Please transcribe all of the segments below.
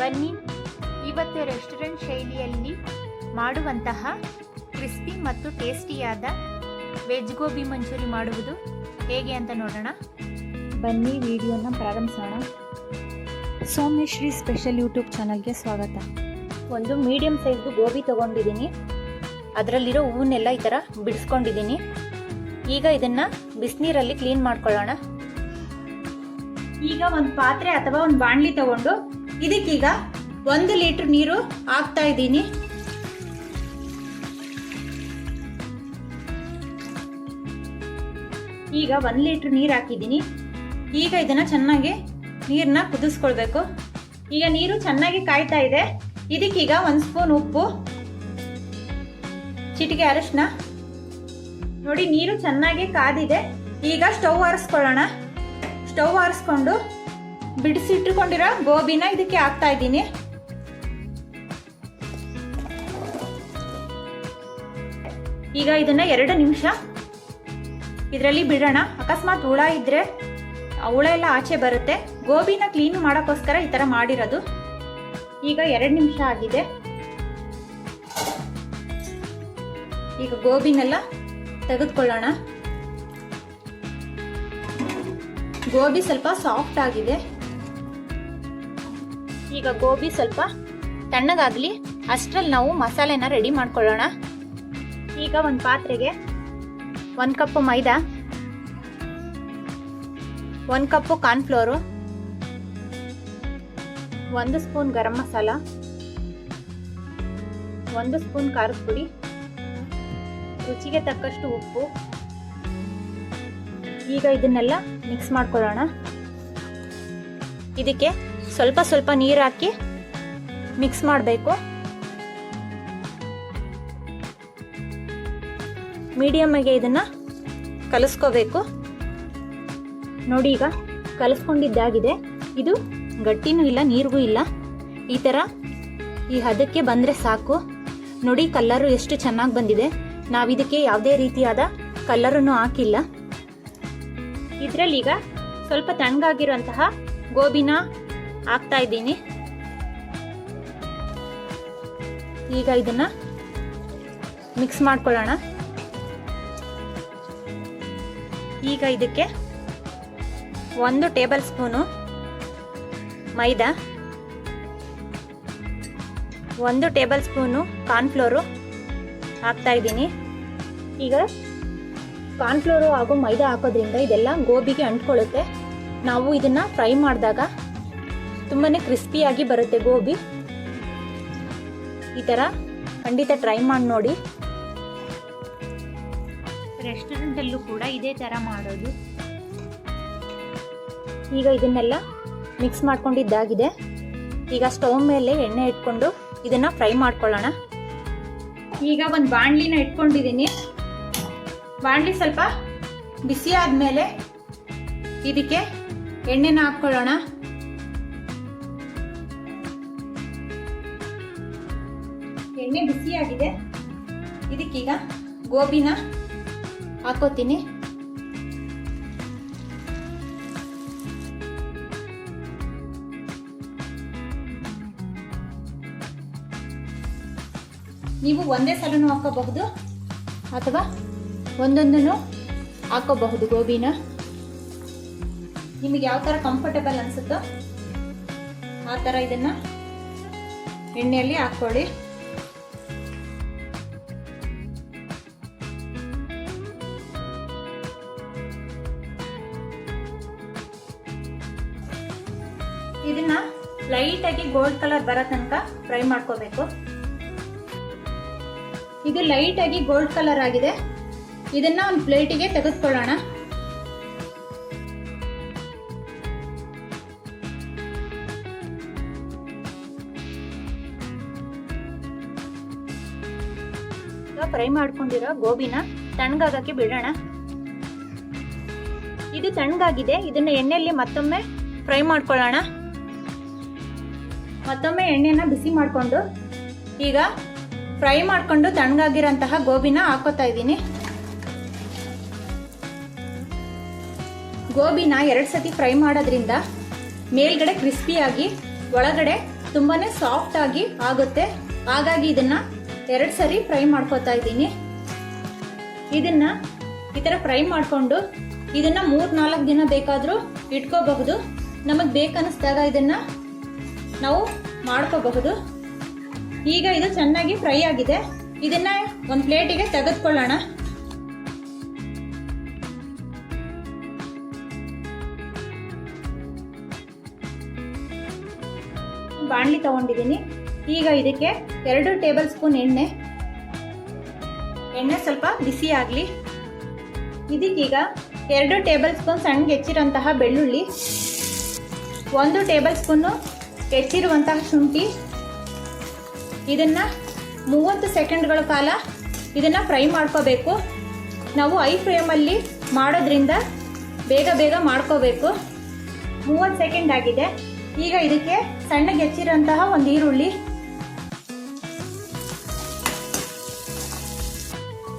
ಬನ್ನಿ. ಇವತ್ತು ರೆಸ್ಟೋರೆಂಟ್ ಶೈಲಿಯಲ್ಲಿ ಮಾಡುವಂತಹ ಕ್ರಿಸ್ಪಿ ಮತ್ತು ಟೇಸ್ಟಿಯಾದ ವೆಜ್ ಗೋಬಿ ಮಂಚೂರಿ ಮಾಡುವುದು ಹೇಗೆ ಅಂತ ನೋಡೋಣ. ಬನ್ನಿ ವಿಡಿಯೋನ ಪ್ರಾರಂಭಿಸೋಣ. ಸೋಮೇಶ್ರೀ ಸ್ಪೆಷಲ್ ಯೂಟ್ಯೂಬ್ ಚಾನಲ್ಗೆ ಸ್ವಾಗತ. ಒಂದು ಮೀಡಿಯಂ ಸೈಜ್ದು ಗೋಬಿ ತಗೊಂಡಿದ್ದೀನಿ. ಅದರಲ್ಲಿರೋ ಹೂವನ್ನೆಲ್ಲ ಈ ಥರ ಬಿಡಿಸ್ಕೊಂಡಿದ್ದೀನಿ. ಈಗ ಇದನ್ನ ಬಿಸಿನೀರಲ್ಲಿ ಕ್ಲೀನ್ ಮಾಡ್ಕೊಳ್ಳೋಣ. ಈಗ ಒಂದು ಪಾತ್ರೆ ಅಥವಾ ಒಂದು ಬಾಣಲಿ ತಗೊಂಡು ಇದಕ್ಕೀಗ ಒಂದು ಲೀಟ್ರ್ ನೀರು ಹಾಕ್ತಾ ಇದ್ದೀನಿ. ಈಗ ಒಂದು ಲೀಟ್ರ್ ನೀರು ಹಾಕಿದ್ದೀನಿ. ಈಗ ಇದನ್ನ ಚೆನ್ನಾಗಿ ನೀರನ್ನ ಕುದಿಸ್ಕೊಳ್ಬೇಕು. ಈಗ ನೀರು ಚೆನ್ನಾಗಿ ಕಾಯ್ತಾ ಇದೆ. ಇದಕ್ಕೀಗ ಒಂದು ಸ್ಪೂನ್ ಉಪ್ಪು, ಚಿಟಿಕೆ ಅರಶಿನ ನೋಡಿ, ನೀರು ಚೆನ್ನಾಗಿ ಕಾದಿದೆ. ಈಗ ಸ್ಟವ್ ಆರಿಸ್ಕೊಳ್ಳೋಣ. ಸ್ಟವ್ ಆರಿಸ್ಕೊಂಡು ಬಿಡಿಸಿಟ್ಟುಕೊಂಡಿರೋ ಗೋಬಿನ ಇದಕ್ಕೆ ಹಾಕ್ತಾ ಇದ್ದೀನಿ. ಈಗ ಇದನ್ನ ಎರಡು ನಿಮಿಷ ಇದರಲ್ಲಿ ಬಿಡೋಣ. ಅಕಸ್ಮಾತ್ ಹುಳ ಇದ್ರೆ ಹುಳ ಎಲ್ಲ ಆಚೆ ಬರುತ್ತೆ. ಗೋಬಿನ ಕ್ಲೀನ್ ಮಾಡೋಕ್ಕೋಸ್ಕರ ಈ ಥರ ಮಾಡಿರೋದು. ಈಗ ಎರಡು ನಿಮಿಷ ಆಗಿದೆ. ಈಗ ಗೋಬಿನೆಲ್ಲ ತೆಗೆದುಕೊಳ್ಳೋಣ. ಗೋಬಿ ಸ್ವಲ್ಪ ಸಾಫ್ಟ್ ಆಗಿದೆ. ಈಗ ಗೋಬಿ ಸ್ವಲ್ಪ ತಣ್ಣಗಾಗಲಿ, ಅಷ್ಟರಲ್ಲಿ ನಾವು ಮಸಾಲೆನ ರೆಡಿ ಮಾಡ್ಕೊಳ್ಳೋಣ. ಈಗ ಒಂದು ಪಾತ್ರೆಗೆ ಒಂದು ಕಪ್ಪು ಮೈದಾ, ಒಂದು ಕಪ್ಪು ಕಾರ್ನ್ಫ್ಲೋರು, ಒಂದು ಸ್ಪೂನ್ ಗರಂ ಮಸಾಲ, ಒಂದು ಸ್ಪೂನ್ ಖಾರದ ಪುಡಿ, ರುಚಿಗೆ ತಕ್ಕಷ್ಟು ಉಪ್ಪು. ಈಗ ಇದನ್ನೆಲ್ಲ ಮಿಕ್ಸ್ ಮಾಡ್ಕೊಳ್ಳೋಣ. ಇದಕ್ಕೆ ಸ್ವಲ್ಪ ಸ್ವಲ್ಪ ನೀರು ಹಾಕಿ ಮಿಕ್ಸ್ ಮಾಡಬೇಕು. ಮೀಡಿಯಮ್ಗೆ ಇದನ್ನ ಕಲಿಸ್ಕೋಬೇಕು. ನೋಡಿ ಈಗ ಕಲಿಸ್ಕೊಂಡಿದ್ದಾಗಿದೆ. ಇದು ಗಟ್ಟಿನೂ ಇಲ್ಲ, ನೀರಿಗೂ ಇಲ್ಲ. ಈ ಥರ ಈ ಹದಕ್ಕೆ ಬಂದರೆ ಸಾಕು. ನೋಡಿ ಕಲ್ಲರು ಎಷ್ಟು ಚೆನ್ನಾಗಿ ಬಂದಿದೆ. ನಾವು ಇದಕ್ಕೆ ಯಾವುದೇ ರೀತಿಯಾದ ಕಲ್ಲರನ್ನು ಹಾಕಿಲ್ಲ. ಇದರಲ್ಲಿ ಈಗ ಸ್ವಲ್ಪ ತಣ್ಣಗಾಗಿರುವಂತಹ ಗೋಬಿನ ಹಾಕ್ತಾ ಇದ್ದೀನಿ. ಈಗ ಇದನ್ನ ಮಿಕ್ಸ್ ಮಾಡ್ಕೊಳ್ಳೋಣ. ಈಗ ಇದಕ್ಕೆ ಒಂದು ಟೇಬಲ್ ಸ್ಪೂನು ಮೈದಾ, ಒಂದು ಟೇಬಲ್ ಸ್ಪೂನು ಕಾರ್ನ್ಫ್ಲೋರು ಹಾಕ್ತಾ ಇದ್ದೀನಿ. ಈಗ ಕಾರ್ನ್ಫ್ಲೋರು ಹಾಗೂ ಮೈದಾ ಹಾಕೋದ್ರಿಂದ ಇದೆಲ್ಲ ಗೋಬಿಗೆ ಅಂಟ್ಕೊಳ್ಳುತ್ತೆ. ನಾವು ಇದನ್ನ ಫ್ರೈ ಮಾಡಿದಾಗ ತುಂಬಾ ಕ್ರಿಸ್ಪಿಯಾಗಿ ಬರುತ್ತೆ ಗೋಬಿ. ಈ ಥರ ಖಂಡಿತ ಟ್ರೈ ಮಾಡಿ ನೋಡಿ. ರೆಸ್ಟೋರೆಂಟಲ್ಲೂ ಕೂಡ ಇದೇ ಥರ ಮಾಡೋದು. ಈಗ ಇದನ್ನೆಲ್ಲ ಮಿಕ್ಸ್ ಮಾಡ್ಕೊಂಡಿದ್ದಾಗಿದೆ. ಈಗ ಸ್ಟವ್ ಮೇಲೆ ಎಣ್ಣೆ ಇಟ್ಕೊಂಡು ಇದನ್ನ ಫ್ರೈ ಮಾಡ್ಕೊಳ್ಳೋಣ. ಈಗ ಒಂದು ಬಾಣಲಿನ ಇಟ್ಕೊಂಡಿದ್ದೀನಿ. ಬಾಣಲಿ ಸ್ವಲ್ಪ ಬಿಸಿ ಆದಮೇಲೆ ಇದಕ್ಕೆ ಎಣ್ಣೆನ ಹಾಕ್ಕೊಳ್ಳೋಣ. ಎಣ್ಣೆ ಬಿಸಿಯಾಗಿದೆ ಇದಕ್ಕೀಗ ಗೋಬಿನ ಹಾಕೋತೀನಿ. ನೀವು ಒಂದೇ ಸಲನೂ ಹಾಕೋಬಹುದು ಅಥವಾ ಒಂದೊಂದನ್ನು ಹಾಕೋಬಹುದು ಗೋಬಿನ. ನಿಮಗೆ ಯಾವ ಥರ ಕಂಫರ್ಟಬಲ್ ಅನ್ಸುತ್ತೋ ಆ ಥರ ಇದನ್ನು ಎಣ್ಣೆಯಲ್ಲಿ ಹಾಕ್ಕೊಳ್ಳಿ. ಇದನ್ನ ಲೈಟ್ ಆಗಿ ಗೋಲ್ಡ್ ಕಲರ್ ಬರೋ ತನಕ ಫ್ರೈ ಮಾಡ್ಕೋಬೇಕು. ಇದು ಲೈಟ್ ಆಗಿ ಗೋಲ್ಡ್ ಕಲರ್ ಆಗಿದೆ. ಇದನ್ನ ಒಂದು ಪ್ಲೇಟಿಗೆ ತೆಗೆದುಕೊಳ್ಳೋಣ ಫ್ರೈ ಮಾಡ್ಕೊಂಡಿರೋ ಗೋಬಿನ ತಣ್ಣಗಾಗಕ್ಕೆ ಬಿಡೋಣ. ಇದು ತಣ್ಣಗಾಗಿದೆ. ಇದನ್ನ ಎಣ್ಣೆಯಲ್ಲಿ ಮತ್ತೊಮ್ಮೆ ಫ್ರೈ ಮಾಡ್ಕೊಳ್ಳೋಣ. ಮತ್ತೊಮ್ಮೆ ಎಣ್ಣೆನ ಬಿಸಿ ಮಾಡಿಕೊಂಡು ಈಗ ಫ್ರೈ ಮಾಡಿಕೊಂಡು ತಣ್ಣಗಾಗಿರೋಂತಹ ಗೋಬಿನ ಹಾಕೋತಾ ಇದ್ದೀನಿ. ಗೋಬಿನ ಎರಡು ಸತಿ ಫ್ರೈ ಮಾಡೋದ್ರಿಂದ ಮೇಲ್ಗಡೆ ಕ್ರಿಸ್ಪಿಯಾಗಿ ಒಳಗಡೆ ತುಂಬಾ ಸಾಫ್ಟಾಗಿ ಆಗುತ್ತೆ. ಹಾಗಾಗಿ ಇದನ್ನ ಎರಡು ಸರಿ ಫ್ರೈ ಮಾಡ್ಕೋತಾ ಇದ್ದೀನಿ. ಇದನ್ನ ಈ ಥರ ಫ್ರೈ ಮಾಡಿಕೊಂಡು ಇದನ್ನ ಮೂರು ನಾಲ್ಕು ದಿನ ಬೇಕಾದರೂ ಇಟ್ಕೋಬಹುದು. ನಮಗೆ ಬೇಕನ್ನಿಸ್ದಾಗ ಇದನ್ನು ನಾವು ಮಾಡ್ಕೋಬಹುದು. ಈಗ ಇದು ಚೆನ್ನಾಗಿ ಫ್ರೈ ಆಗಿದೆ. ಇದನ್ನ ಒಂದು ಪ್ಲೇಟಿಗೆ ತೆಗೆದುಕೊಳ್ಳೋಣ. ಬಾಣಲಿ ತಗೊಂಡಿದ್ದೀನಿ. ಈಗ ಇದಕ್ಕೆ ಎರಡು ಟೇಬಲ್ ಸ್ಪೂನ್ ಎಣ್ಣೆ. ಎಣ್ಣೆ ಸ್ವಲ್ಪ ಬಿಸಿ ಆಗಲಿ. ಇದಕ್ಕೀಗ ಎರಡು ಟೇಬಲ್ ಸ್ಪೂನ್ ಸಣ್ಣಗೆ ಹೆಚ್ಚಿರೋಂತಹ ಬೆಳ್ಳುಳ್ಳಿ. ಒಂದು ಟೇಬಲ್ ಸ್ಪೂನು ಹೆಚ್ಚಿರುವಂತಹ ಶುಂಠಿ, ಇದನ್ನ ಮೂವತ್ತು ಸೆಕೆಂಡ್ಗಳ ಕಾಲ ಇದನ್ನ ಫ್ರೈ ಮಾಡ್ಕೋಬೇಕು. ನಾವು ಐ ಫ್ಲೇಮಲ್ಲಿ ಮಾಡೋದ್ರಿಂದ ಬೇಗ ಬೇಗ ಮಾಡ್ಕೋಬೇಕು. ಮೂವತ್ತು ಸೆಕೆಂಡ್ ಆಗಿದೆ. ಈಗ ಇದಕ್ಕೆ ಸಣ್ಣಗೆ ಹೆಚ್ಚಿರುವಂತಹ ಒಂದು ಈರುಳ್ಳಿ.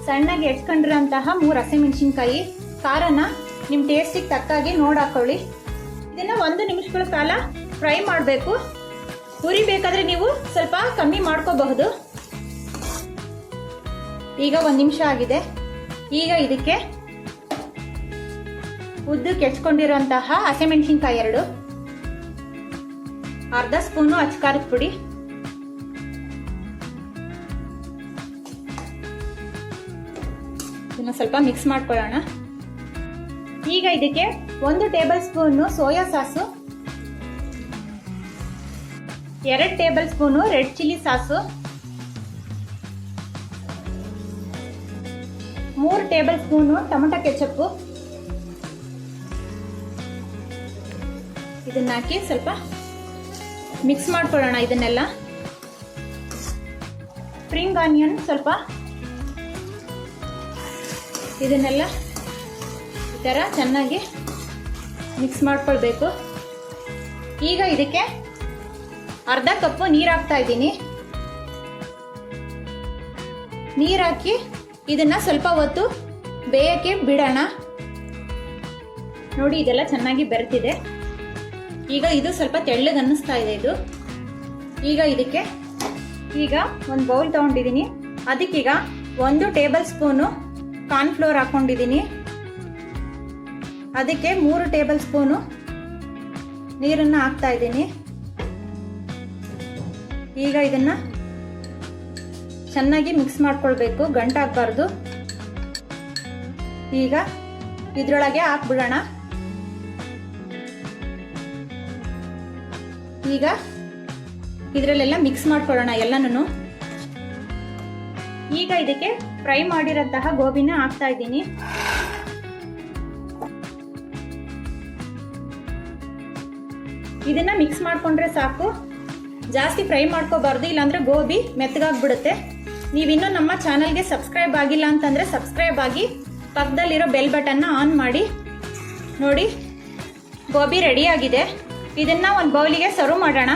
ಸಣ್ಣಗೆ ಹೆಚ್ಕೊಂಡಿರೋಂತಹ ಮೂರು ಹಸಿಮೆಣಸಿನ್ಕಾಯಿ, ಖಾರನ ನಿಮ್ಮ ಟೇಸ್ಟಿಗೆ ತಕ್ಕಾಗಿ ನೋಡಾಕೊಳ್ಳಿ ಇದನ್ನ ಒಂದು ನಿಮಿಷಗಳ ಕಾಲ ಫ್ರೈ ಮಾಡಬೇಕು. ಉರಿ ಬೇಕಾದರೆ ನೀವು ಸ್ವಲ್ಪ ಕಮ್ಮಿ ಮಾಡ್ಕೋಬಹುದು. ಈಗ ಒಂದು ನಿಮಿಷ ಆಗಿದೆ. ಈಗ ಇದಕ್ಕೆ ಉದ್ದು ಕೆಚ್ಕೊಂಡಿರುವಂತಹ ಹಸಿಮೆಣಸಿನ್ಕಾಯಿ ಎರಡು, ಅರ್ಧ ಸ್ಪೂನು ಅಚ್ಕಾರದ ಪುಡಿ, ಇದನ್ನ ಸ್ವಲ್ಪ ಮಿಕ್ಸ್ ಮಾಡ್ಕೊಳ್ಳೋಣ. ಈಗ ಇದಕ್ಕೆ ಒಂದು ಟೇಬಲ್ ಸ್ಪೂನು ಸೋಯಾ ಸಾಸು ಎರಡು tablespoon red chilli sauce. ಮೂರು ಟೇಬಲ್ ಸ್ಪೂನು ಟೊಮಟೊ ಕೆಚಪ್ಪು. ಇದನ್ನ ಹಾಕಿ ಸ್ವಲ್ಪ ಮಿಕ್ಸ್ ಮಾಡ್ಕೊಳ್ಳೋಣ ಇದನ್ನೆಲ್ಲ. ಸ್ಪ್ರಿಂಗ್ ಆನಿಯನ್ ಸ್ವಲ್ಪ. ಇದನ್ನೆಲ್ಲ ಈ ಥರ ಚೆನ್ನಾಗಿ ಮಿಕ್ಸ್ ಮಾಡ್ಕೊಳ್ಬೇಕು. ಈಗ ಇದಕ್ಕೆ ಅರ್ಧ ಕಪ್ಪು ನೀರು ಹಾಕ್ತಾ ಇದ್ದೀನಿ. ನೀರು ಹಾಕಿ ಇದನ್ನ ಸ್ವಲ್ಪ ಹೊತ್ತು ಬೇಯಕ್ಕೆ ಬಿಡೋಣ. ನೋಡಿ, ಇದೆಲ್ಲ ಚೆನ್ನಾಗಿ ಬೆರೆತಿದೆ. ಈಗ ಇದು ಸ್ವಲ್ಪ ತೆಳ್ಳಗೆ ಅನ್ನಿಸ್ತಾ ಇದೆ ಇದು. ಈಗ ಇದಕ್ಕೆ ಈಗ ಒಂದು ಬೌಲ್ ತಗೊಂಡಿದ್ದೀನಿ. ಅದಕ್ಕೀಗ ಒಂದು ಟೇಬಲ್ ಸ್ಪೂನು ಕಾರ್ನ್ಫ್ಲೋರ್ ಹಾಕೊಂಡಿದ್ದೀನಿ. ಅದಕ್ಕೆ ಮೂರು ಟೇಬಲ್ ಸ್ಪೂನು ನೀರನ್ನು ಹಾಕ್ತಾ ಇದ್ದೀನಿ. ಈಗ ಇದನ್ನ ಚೆನ್ನಾಗಿ ಮಿಕ್ಸ್ ಮಾಡ್ಕೊಳ್ಬೇಕು ಗಂಟಾಗಬಾರ್ದು ಈಗ ಇದ್ರೊಳಗೆ ಹಾಕ್ಬಿಡೋಣ. ಈಗ ಇದರಲ್ಲೆಲ್ಲ ಮಿಕ್ಸ್ ಮಾಡ್ಕೊಳ್ಳೋಣ ಎಲ್ಲನೂ ಈಗ ಇದಕ್ಕೆ ಫ್ರೈ ಮಾಡಿರೋಂತಹ ಗೋಬಿನ ಹಾಕ್ತಾ ಇದ್ದೀನಿ. ಇದನ್ನ ಮಿಕ್ಸ್ ಮಾಡ್ಕೊಂಡ್ರೆ ಸಾಕು. ಜಾಸ್ತಿ ಫ್ರೈ ಮಾಡ್ಕೋಬಾರ್ದು, ಇಲ್ಲಾಂದ್ರೆ ಗೋಬಿ ಮೆತ್ತಗಾಗ್ಬಿಡುತ್ತೆ. ನೀವಿನ್ನೂ ನಮ್ಮ ಚಾನಲ್ಗೆ ಸಬ್ಸ್ಕ್ರೈಬ್ ಆಗಿಲ್ಲ ಅಂತಂದ್ರೆ ಸಬ್ಸ್ಕ್ರೈಬ್ ಆಗಿ ಪಕ್ಕದಲ್ಲಿರೋ ಬೆಲ್ ಬಟನ್ನ ಆನ್ ಮಾಡಿ. ನೋಡಿ, ಗೋಬಿ ರೆಡಿ ಆಗಿದೆ. ಇದನ್ನ ಒಂದು ಬೌಲಿಗೆ ಸರ್ವ್ ಮಾಡೋಣ.